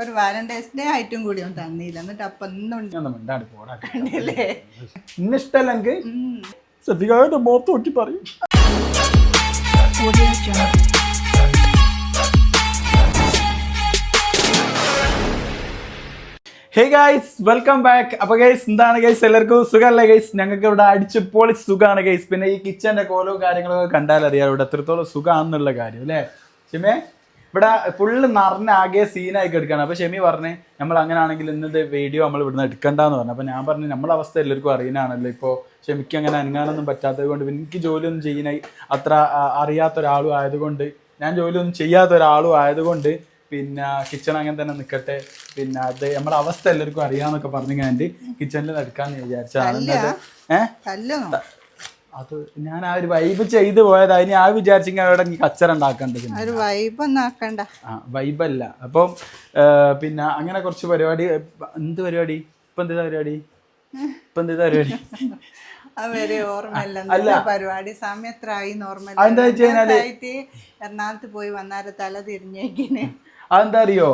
ഒരു Valentine's day ആയിട്ടും കൂടി ഒന്നും തന്നില്ല. എന്നിട്ട് അപ്പൊ ഒന്നും ഞാൻ ഒന്ന് പോടാ. ഉണ്ടല്ലേ ഇന്ന് ഇഷ്ടമല്ല എനിക്ക് ഉം. ശ്രദ്ധിക്കാതെ മുഖത്ത് നോക്കി പറയും. ഹേ ഗൈസ് വെൽക്കം ബാക്ക് അപ്പൊ ഗൈസ് എന്താണ് ഗൈസ് എല്ലാവർക്കും സുഖമല്ലേ ഗൈസ് ഞങ്ങൾക്ക് ഇവിടെ അടിച്ച് പൊളി സുഖമാണ് ഗൈസ് പിന്നെ ഈ കിച്ചന്റെ കോലവും കാര്യങ്ങളൊക്കെ കണ്ടാൽ അറിയാം ഇവിടെ എത്രത്തോളം സുഖമാണെന്നുള്ള കാര്യം അല്ലേ? ഷെമേ? ഇവിടെ ഫുള്ള് നിറഞ്ഞ ആകെ സീനായി കിടക്കുകയാണ്. അപ്പൊ ഷെമി പറഞ്ഞ് നമ്മൾ അങ്ങനെയാണെങ്കിൽ ഇന്നത്തെ വീഡിയോ നമ്മൾ ഇവിടുന്ന് എടുക്കണ്ടെന്ന് പറഞ്ഞു. അപ്പൊ ഞാൻ പറഞ്ഞു നമ്മളെ അവസ്ഥ എല്ലാവർക്കും അറിയാനാണല്ലോ ഇപ്പോൾ ഷെമിക്ക് അങ്ങനെ അനങ്ങാനൊന്നും പറ്റാത്തത് കൊണ്ട് എനിക്ക് ജോലിയൊന്നും ചെയ്യാനായി അത്ര അറിയാത്ത ഒരാളും ആയതുകൊണ്ട് ഞാൻ ജോലിയൊന്നും ചെയ്യാത്ത ഒരാളും ആയതുകൊണ്ട് പിന്നെ കിച്ചൺ അങ്ങനെ തന്നെ നിൽക്കട്ടെ പിന്നെ അത് നമ്മുടെ അവസ്ഥ എല്ലാവർക്കും അറിയാന്നൊക്കെ പറഞ്ഞു ഞാൻ കിച്ചണിൽ എടുക്കാന്ന് വിചാരിച്ചാണ് ഏഹ് അത് ഞാൻ ആ ഒരു വൈബ് ചെയ്ത് പോയത്. അതിന് ആ വിചാരിച്ചെങ്കിൽ അവിടെ നീ കച്ചറ ഉണ്ടാക്കേണ്ടത് ഒരു വൈബ് ആ വൈബല്ല അപ്പം പിന്നെ അങ്ങനെ കുറച്ച് പരിപാടി എന്ത് പരിപാടി? ഇപ്പൊ എന്താ പരിപാടി? ഇപ്പൊ എന്താ പരിപാടി? അവരെ ഓർമ്മയില്ല. പരിപാടി? എറണാകുളത്ത് പോയി വന്നാൽ തല തിരിഞ്ഞേക്കിന്. അതെന്താ അറിയോ?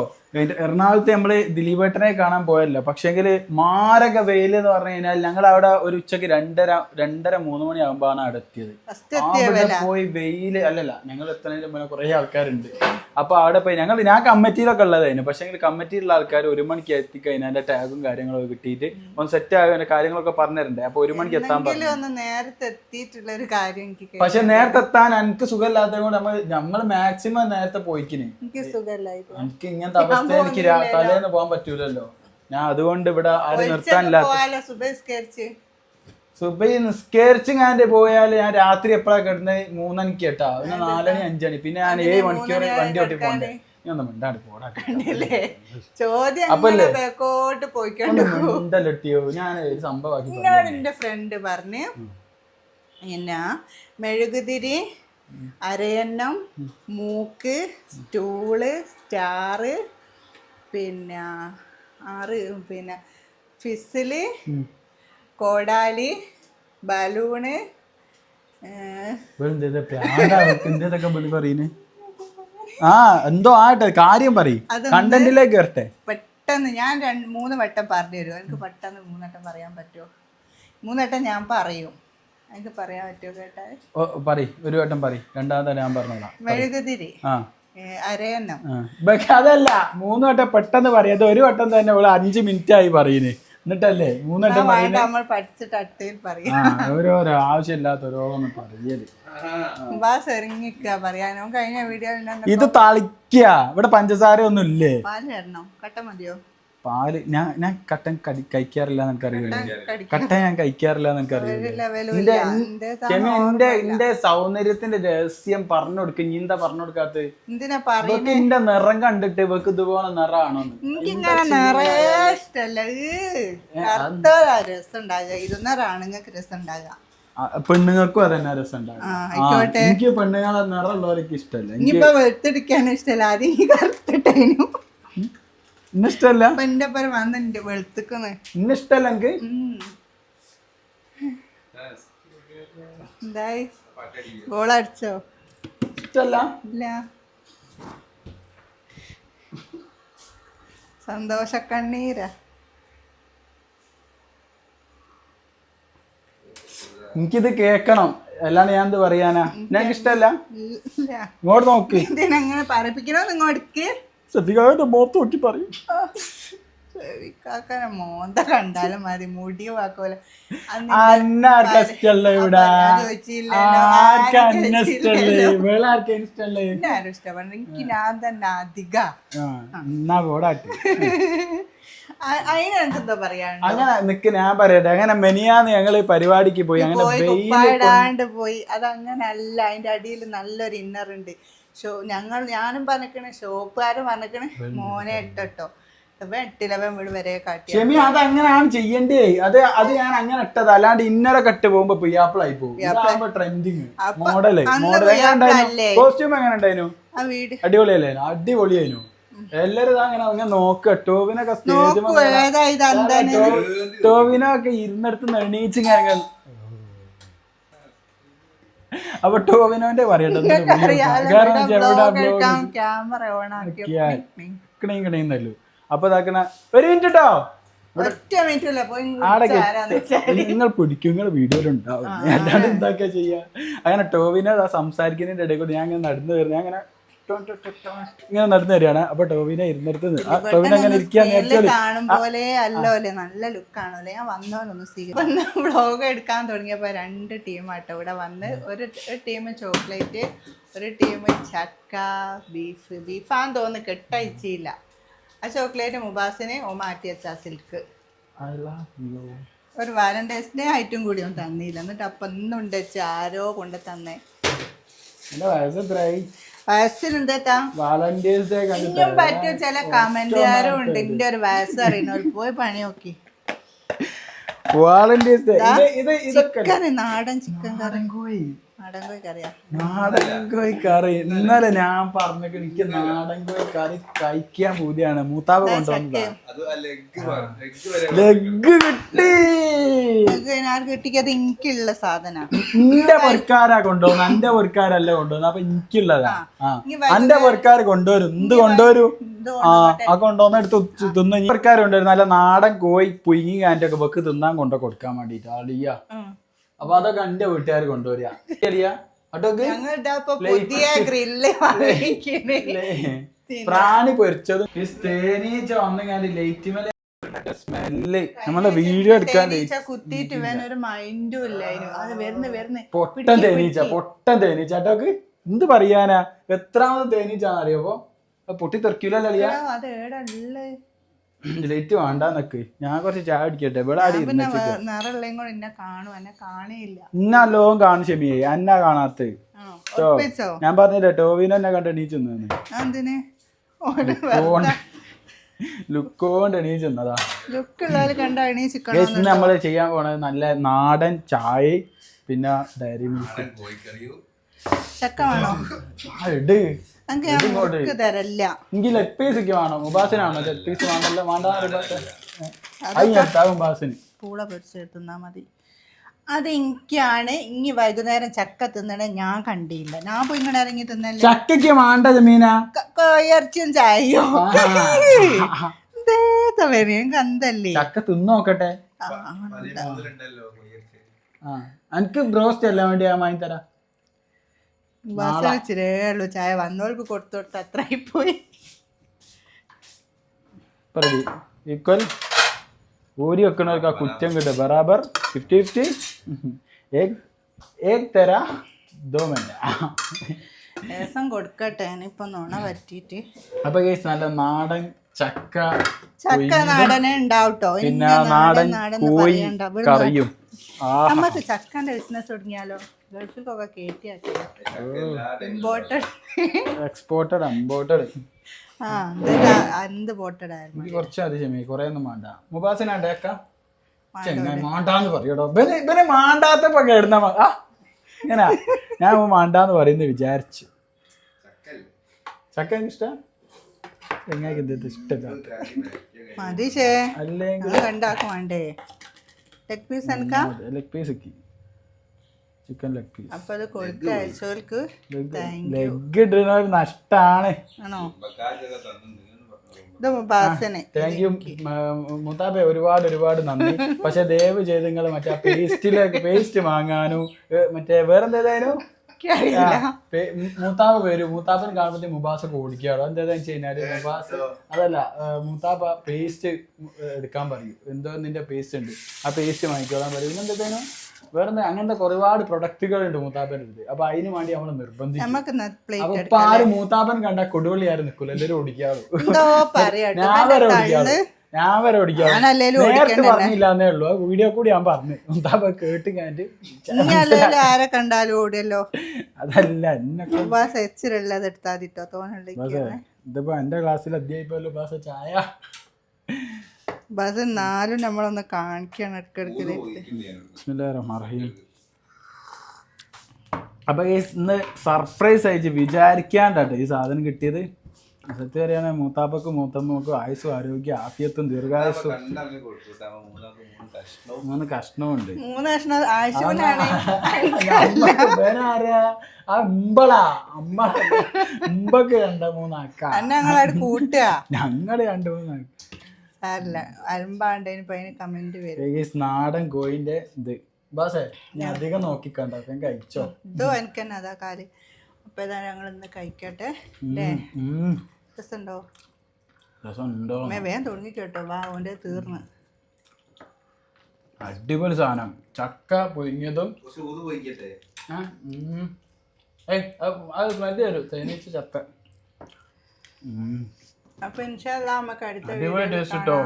എറണാകുളത്ത് നമ്മൾ ദിലീപേട്ടനെ കാണാൻ പോയല്ലോ. പക്ഷേങ്കിൽ മാരക വെയിൽ എന്ന് പറഞ്ഞു കഴിഞ്ഞാൽ ഞങ്ങൾ അവിടെ ഒരു ഉച്ചയ്ക്ക് രണ്ടര രണ്ടര മൂന്ന് മണിയാകുമ്പോഴാണ് അവിടെ എത്തിയത്. അവിടെ പോയി വെയിൽ അല്ലല്ല ഞങ്ങൾ എത്തുന്നതിന് മുന്നേ കുറെ ആൾക്കാരുണ്ട്. അപ്പൊ അവിടെ പോയി ഞങ്ങൾ ഞാൻ കമ്മിറ്റിയിലൊക്കെ ഉള്ളതായിരുന്നു. പക്ഷെ കമ്മിറ്റിയിലുള്ള ആൾക്കാർ ഒരു മണിക്ക് എത്തിക്കഴിഞ്ഞാൽ അതിന്റെ ടാഗും കാര്യങ്ങളൊക്കെ കിട്ടിയിട്ട് ഒന്ന് സെറ്റ് ആകാൻ കാര്യങ്ങളൊക്കെ പറഞ്ഞിട്ടുണ്ട്. അപ്പൊ ഒരു മണിക്ക് എത്താൻ പറഞ്ഞു. പക്ഷെ നേരത്തെ എത്താൻ എനിക്ക് സുഖമില്ലാത്തത് കൊണ്ട് നമ്മൾ നമ്മൾ മാക്സിമം നേരത്തെ പോയിക്കിന്. എനിക്ക് ഇങ്ങനത്തെ അവസ്ഥ എനിക്ക് തലേന്ന് പോകാൻ പറ്റൂലല്ലോ. ഞാൻ അതുകൊണ്ട് ഇവിടെ ആരും നിർത്താനില്ല സുബൈ നിസ്കരിച്ച്. നിസ്കരിച്ചിങ്ങാണ്ട് പോയാൽ ഞാൻ രാത്രി എപ്പോഴാണ് കിടന്നത് മൂന്നണിക്ക് കേട്ടാ പിന്നെ നാലണി അഞ്ചണി. പിന്നെ ഞാൻ ഏഴ് മണിക്കൂർ വണ്ടി ഓട്ടി പോകണ്ടേ? ഞാൻ ഞാൻ ഒരു സംഭവമാക്കി. ഫ്രണ്ട് പറഞ്ഞ് എന്നാ മെഴുകുതിരി അരയണ്ണം മൂക്ക് സ്റ്റൂൾ സ്റ്റാറ് പിന്നെ ആറ് പിന്നെ ഫിസിൽ കോടാലി ബലൂണ് ആ എന്തോ ആട്ടെ കാര്യം പറ കണ്ടന്റിലേക്ക് വരട്ടെ. പെട്ടെന്ന് ഞാൻ രണ്ട് മൂന്ന് വട്ടം പറഞ്ഞു തരുമോ എനിക്ക് പെട്ടെന്ന് മൂന്നട്ടം പറയാൻ പറ്റുമോ? മൂന്നട്ടം ഞാൻ പറയും. എനിക്ക് പറയാൻ പറ്റുമോ കേട്ടാ പറയ്. ഒരു വട്ടം പറയ്. രണ്ടാമത്തെ ഞാൻ പറഞ്ഞോളാം മെഴുകുതിരി. ആ. ഇവക്ക് അതല്ല മൂന്ന് വട്ടം പെട്ടെന്ന് പറയാം. ഒരു വട്ടം തന്നെ ഇവിടെ അഞ്ച് മിനിറ്റ് ആയി പറയുന്നേ എന്നിട്ടല്ലേ മൂന്ന് വട്ടം നമ്മൾ പഠിച്ചിട്ട് അട്ടയിൽ പറയും. ഓരോരോ ആവശ്യമില്ലാത്ത ഓരോന്ന് പറയൽ. ബാസ് പറയാനോ കഴിഞ്ഞ വീഡിയോ ഇത് തളിക്ക ഇവിടെ പഞ്ചസാര ഒന്നും ഇല്ലേ? തരണോ? കട്ട മതിയോ? പാൽ ഞാൻ ഞാൻ കട്ടൻ കടി കഴിക്കാറില്ല എന്ന് അറിയില്ല കട്ടൻ ഞാൻ കഴിക്കാറില്ല എന്ന് അറിയില്ല ലെവലും എന്റെ എന്റെ സൗന്ദര്യത്തിന്റെ രഹസ്യം പറഞ്ഞു കൊടുക്ക ഇനി എന്താ പറഞ്ഞു കൊടുക്കാത്ത ഇവക്ക് എന്റെ നിറം കണ്ടിട്ട് ഇവക്ക് ഇതുപോലെ നിറയെ ഇഷ്ടല്ല കറുത്തതാ രസം ഉണ്ടാകുക പെണ്ണുങ്ങൾക്കും അതന്നെ രസം എനിക്ക് പെണ്ണുങ്ങളെ നിറമുള്ളവർക്ക് ഇഷ്ടമല്ല. ഇനിയിപ്പോ ഇഷ്ടല്ല ആദ്യം ഈ എന്റെ വെളുത്തുക്കുന്നു എനിക്ക് എന്തായി? ഇഷ്ടമല്ല ഇല്ല. സന്തോഷ കണ്ണീരാ എനിക്കിത് കേക്കണം. അല്ലാണ്ട് ഞാൻ എന്ത് പറയാനാ? ഞങ്ങൾക്ക് ഇഷ്ടല്ല ഇങ്ങോട്ട് നോക്കി. പറപ്പിക്കണോ നിങ്ങോട്ട് ശ്രദ്ധിക്കാതെ മുഖത്ത് നോക്കി പറയും ചെവിക്കാക്കനെ മോന്ത കണ്ടാലും മതി. മുടി വാക്കോലെ എനിക്ക് ഞാൻ തന്നെ അധിക. ആ എന്നാ പോടാട്ടെ അതിന് എന്താ പറയാണ്ട് അങ്ങനെ നിക്ക് ഞാൻ പറയട്ടെ. അങ്ങനെ മെനിയാന്ന് ഞങ്ങൾ പരിപാടിക്ക് പോയി. അങ്ങനെ പോയി അതങ്ങനല്ല. അതിന്റെ അടിയിൽ നല്ലൊരു ഇന്നർ ഉണ്ട്. ഷോ ഞങ്ങൾ ഞാനും പറഞ്ഞിക്കണേ ഷോപ്പുകാരും പറഞ്ഞിക്കണേ മോനെ ഇട്ടോ ക്ഷമി അത് അങ്ങനെയാണ് ചെയ്യണ്ടേ? അത് അത് ഞാൻ അങ്ങനെ ഇട്ടത്. അല്ലാണ്ട് ഇന്നലെ കട്ട് പോകുമ്പോ പിയാപ്പിളായി പോകും. Trending model. മോഡൽ? കോസ്റ്റ്യൂം എങ്ങനെ ഉണ്ടായിരുന്നു? അടിപൊളിയല്ലായിരുന്നു അടിപൊളിയായിരുന്നു. എല്ലാരും അങ്ങനെ അങ്ങനെ നോക്ക ടോവിനൊക്കെ സ്റ്റേജ് ടോവിനൊക്കെ ഇരുന്നിടത്ത് എണീച്ച് vlog ടോവിനോന്റെ പറയട്ടെ അപ്പൊ ഇതാക്കണ ഒരു മിനിറ്റ് കേട്ടോ. നിങ്ങൾ പിടിക്കും നിങ്ങൾ വീഡിയോയിലുണ്ടാവും അല്ലാണ്ട് എന്താക്കാ ചെയ്യാ? അങ്ങനെ ടോവിനെ സംസാരിക്കുന്നതിന്റെ ഇടയിൽ കൂടി ഞാൻ ഇങ്ങനെ നടന്നു വരുന്നത് ഞാൻ അങ്ങനെ ഇങ്ങനെ നടന്നു വരികയാണ്. അപ്പൊ ടോവിനെ ഇരുന്നിടത്ത് ടോവിനെ അങ്ങനെ ഇരിക്കാൻ സ്മെല്ല് കാണും പോലെ അല്ലോലെ നല്ല ലുക്കാണല്ലേ ഞാൻ വന്നോലൊന്ന് സ്വീകരിക്കും വ്ളോഗ് എടുക്കാൻ തുടങ്ങിയപ്പോ രണ്ട് ടീമാട്ടോ ഇവിടെ വന്ന്. ഒരു ടീം ചോക്ലേറ്റ് ഒരു ടീം ചക്ക ബീഫ് ബീഫാന്ന് തോന്നുന്നു കെട്ടയച്ചില്ല ആ ചോക്ലേറ്റ് മുബാസിനെ ഓ മാറ്റി വെച്ചാ സിൽക്ക്. ഒരു വാലന്റൈൻസ് ഡേ ആയിട്ടും കൂടി ഒന്നും തന്നില്ല. എന്നിട്ട് അപ്പൊ വെച്ച് ആരോ കൊണ്ട് തന്നെ വയസ്സ് എത്രയായി? കണ്ടിട്ട് ഇനിയും പറ്റിയ ചില കമന്റുകാരും ഉണ്ട്. എന്റെ ഒരു വയസ്സ് അറിയുന്നവർ പോയി പണി നോക്കി. വാലന്റൈൻസ് ഡേ ഇത് ഇത് ഇതൊക്കെ നാടൻ ചിക്കൻ കറി. കോഴി. നാടൻ കോഴി നാടൻ കറി. ഇന്നലെ ഞാൻ പറഞ്ഞിട്ട് എനിക്ക് നാടൻ കോഴി കറി കഴിക്കാൻ പൂതിയാണ്. മൂത്താവ് കൊണ്ടുവന്നത്. ലെഗ് കിട്ടി. ആർ കിട്ടിക്കത്? എനിക്കുള്ള എന്റെ പൊറക്കാരാ കൊണ്ടുപോകുന്നത് എന്റെ പൊറക്കാരല്ല കൊണ്ടുപോകുന്നത് അപ്പൊ എനിക്കുള്ളതാ. എന്റെ പൊരക്കാര് കൊണ്ടുവരും. എന്ത് കൊണ്ടുവരും? ആ ആ കൊണ്ടുവന്ന എടുത്ത് തിന്ന്. പൊരക്കാര് കൊണ്ടുവരും. നല്ല നാടൻ കോഴി പുഴുങ്ങി കാന്റെ ഒക്കെ വെക്ക് തിന്നാൻ കൊണ്ടു കൊടുക്കാൻ വേണ്ടിട്ട്. അളിയ. അപ്പൊ അതൊക്കെ എന്റെ വീട്ടുകാർ കൊണ്ടുവരിക അളിയ പുതിയ ഗ്രില്ല് പ്രാണി പൊരിച്ചതും. ഈ തേനീച്ച വന്നു ലൈറ്റ് മേലെ സ്മെല്ല്. നമ്മളെ വീഡിയോ എടുക്കാൻ തേനീച്ച കുത്തിയിട്ട് ഇവൻ ഒരു മൈൻഡും ഇല്ലായിരുന്നു. അത് വരുന്ന വരുന്ന പൊട്ടൻ തേനീച്ച പൊട്ടൻ തേനീച്ച. ചേട്ടോക്ക് എന്ത് പറയാനാ? എത്രാമത് തേനീച്ചാന്ന് അറിയപ്പോ പൊട്ടി തെറിക്കൂലല്ലോ അത് ഏടല്ലേ ലൈറ്റ് വേണ്ടാന്നൊക്കെ ഞാൻ കുറച്ച് ചായ അടിക്കട്ടെ ഇവിടെ അടി എന്നെ കാണും. ഇന്ന ലോകം കാണും ഷെമിയെ. അന്നാ കാണാത്ത ഞാൻ പറഞ്ഞില്ലേ ടോവിനെന്നെ കണ്ട് എണീച്ചെന്നു ലുക്കോണ്ട് ലുക്ക് കണ്ട എണീച്ചിക്കണം ഗൈസ് ഇന്ന് നമ്മൾ ചെയ്യാൻ പോണത് നല്ല നാടൻ ചായ പിന്നെ ഡയറി മിൽക്ക് ചക്ക വേണോ? ഇട്. നമുക്ക് തരല്ല. എനിക്ക് ലെഗ് പീസ് ഒക്കെ വേണം? ഉപാസനാണോ? ലെഗ് പീസ് വേണമല്ലോ വേണ്ട അയ്യത്താ ഉപാസന്. പൂള പൊരിച്ചെടുത്തുന്നാ തിന്നാ മതി. അത് എനിക്കാണ് ഇനി വൈകുന്നേരം ചക്ക തിന്നണ ഞാൻ കണ്ടില്ല. ഞാൻ പോയി ഇങ്ങനെ ഇറങ്ങി തിന്നല്ലേ? ചക്കയ്ക്ക് വേണ്ടത് മീന? കോയർച്ചും ചായയോ. വരെയും കന്തല്ലേ ചക്ക തിന്നോക്കട്ടെ എനിക്ക് ബ്രോസ്റ്റ് എല്ലാം വേണ്ടി ഞാൻ വാങ്ങി തരാം ഉള്ളൂ. ചായ വന്നവർക്ക് കൊടുത്തോട്ട് കൊടുത്ത് അത്രയായി പോയി ഈക്വൽ. ഊരി വെക്കണവർക്ക് ആ കുറ്റം കിട്ടും. ബറാബർ ഫിഫ്റ്റി ഫിഫ്റ്റി ഏക് എഗ് തരാ ദോ മെന്ന രസം കൊടുക്കട്ടെ ഇനിയിപ്പൊ നുണ പറ്റിയിട്ട് അപ്പൊ കേസ് നല്ല നാടൻ ചക്ക ചക്ക നാടനെ ഉണ്ടാവട്ടോ. പിന്നെ നാടൻ കോഴി കറിയും. നമുക്ക് ചക്കന്റെ ബിസിനസ് തുടങ്ങിയാലോ? ഗൾഫിലൊക്കെ കയറ്റിയാക്കി ഇമ്പോർട്ടഡ് എക്സ്പോർട്ടഡ് ആ എന്ത് ബോട്ടഡ് ആയിരുന്നു? എനിക്ക് കുറച്ച് കുറെ ഒന്നും വേണ്ട. മുബാസിനാണ്ടേക്കാം ചെങ്ങായി മാണ്ടാന്ന് പറയടോ. ഇവന് ഇവന് മാണ്ടാത്തപ്പോ കേടുന്ന ആ ഇങ്ങനെ. ഞാൻ മാണ്ടാന്ന് പറയുന്നത് വിചാരിച്ചു. ചക്ക എനിക്ക് ഇഷ്ടം? ചെങ്ങായിക്ക് എന്ത് ഇഷ്ടമില്ല മതിശേ അല്ലെങ്കിൽ ഞങ്ങൾ രണ്ടാക്കും വേണ്ടേ? ലെഗ് പീസ് എനിക്കാ? ലെഗ് പീസ് ഒക്കെ ചിക്കൻ ലെഗ് പീസ് അപ്പൊ അത് കൊടുക്ക. അയച്ചോൾക്ക് ലെഗ് ഇടുന്ന ഒരു നഷ്ടാണ്. ആണോ ബക്കാജൊക്കെ തന്നു നിങ്ങൾ പറഞ്ഞു ഇത് മുബാസിന് താങ്ക് യു മുത്താബെ ഒരുപാട് ഒരുപാട് നന്ദി. പക്ഷെ ദയവ് ചെയ്ത് നിങ്ങൾ മറ്റേ പേസ്റ്റിലേക്ക് പേസ്റ്റ് വാങ്ങാനും മറ്റേ വേറെന്തേതായാലും? മൂത്താപ്പ വരും മൂത്താപ്പൻ കാണുമ്പോൾ മുബാസ് ഒക്കെ ഓടിക്കാറോ. എന്താ വെച്ച് കഴിഞ്ഞാൽ മുബാസ് അതല്ല മൂത്താപ്പ പേസ്റ്റ് എടുക്കാൻ പറയും. എന്തോ നിന്റെ പേസ്റ്റ് ഉണ്ട്. ആ പേസ്റ്റ് വാങ്ങിക്കോളാൻ പറയും. പിന്നെന്തേനും വേറെ അങ്ങനത്തെ ഒരുപാട് പ്രൊഡക്റ്റുകൾ ഉണ്ട് മൂത്താപ്പന്റെ അടുത്ത്. അപ്പൊ അതിന് വേണ്ടി നമ്മൾ നിർബന്ധിച്ചു. അപ്പൊ ആരും മൂത്താപ്പൻ കണ്ട കൊടുവള്ളി ആരും നിക്കൂല എല്ലാരും ഓടിക്കാറു. ഞാൻ വരെ ഓടിക്കാറു. ഞാൻ വരെ ഞാനല്ലേലും നേരത്തെ പറഞ്ഞില്ലാന്നേ ഉള്ളൂ. വീഡിയോ കൂടി ഞാൻ പറഞ്ഞു. മൂത്താപ്പ കേട്ട് ഇനി ആരെ കണ്ടാലും ഓടിയല്ലോ? അതല്ല എന്നെ ഇതിപ്പോ എന്റെ ക്ലാസ്സിൽ അധ്യായിപ്പല്ലോ ബാസ ചായ. ബസ് നാലും നമ്മളൊന്ന് കാണിക്കണം ഇടയ്ക്കിടയ്ക്ക്. അപ്പൊ ഇന്ന് സർപ്രൈസ് ആയിട്ട് വിചാരിക്കാണ്ടാട്ടോ ഈ സാധനം കിട്ടിയത്. സത്യം പറയുകയാണെ മൂത്താപ്പക്കും മൂത്തമ്മക്കും ആയുസും ആരോഗ്യം ആഫിയത്തും ദീർഘായുസും മൂന്ന് മൂന്ന് കഷ്ണമുണ്ട് മൂന്ന് ആരാ? ആ അമ്മ മൂന്നാക്ക. അന്നെ ഞങ്ങളവിടെ കൂട്ടുക. ഞങ്ങൾ രണ്ട് മൂന്നാക്ക. സാരില്ല. അരുമ്പാണ്ടതിന് പൈന കമന്റ് വരും. നാടൻ കോഴിന്റെ ഇത്. ബാസേ ഞാൻ അധികം നോക്കിക്കണ്ട. ഞാൻ കഴിച്ചോ? ഇതോ എനിക്ക് തന്നെ അതാ കാൽ. അപ്പൊ ഇതാ ഞങ്ങൾ ഇന്ന് കഴിക്കട്ടെ. രസമുണ്ടോ രസമുണ്ടോ വേഗം തുടങ്ങി കേട്ടോ വാ ഓന്റെ തീർന്ന്. അടിപൊളി സാധനം. ചക്ക പൊരിഞ്ഞതും. ഏയ് അത് മതി സ്മെല്ല് തേനീച്ച ഉം. അപ്പൊ ഇൻഷാല്ല നമുക്ക് അടുത്ത അടിപൊളി ടേസ്റ്റ് കിട്ടോ.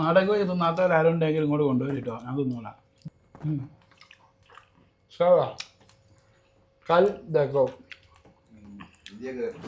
നാടൻ കോഴി ആരും ഉണ്ടെങ്കിൽ ഇങ്ങോട്ട് കൊണ്ടുവരും കേട്ടോ ഞാൻ തിന്നോളാം. കൽ ഇതാക്കോ. ഇന്ത്യ കയറി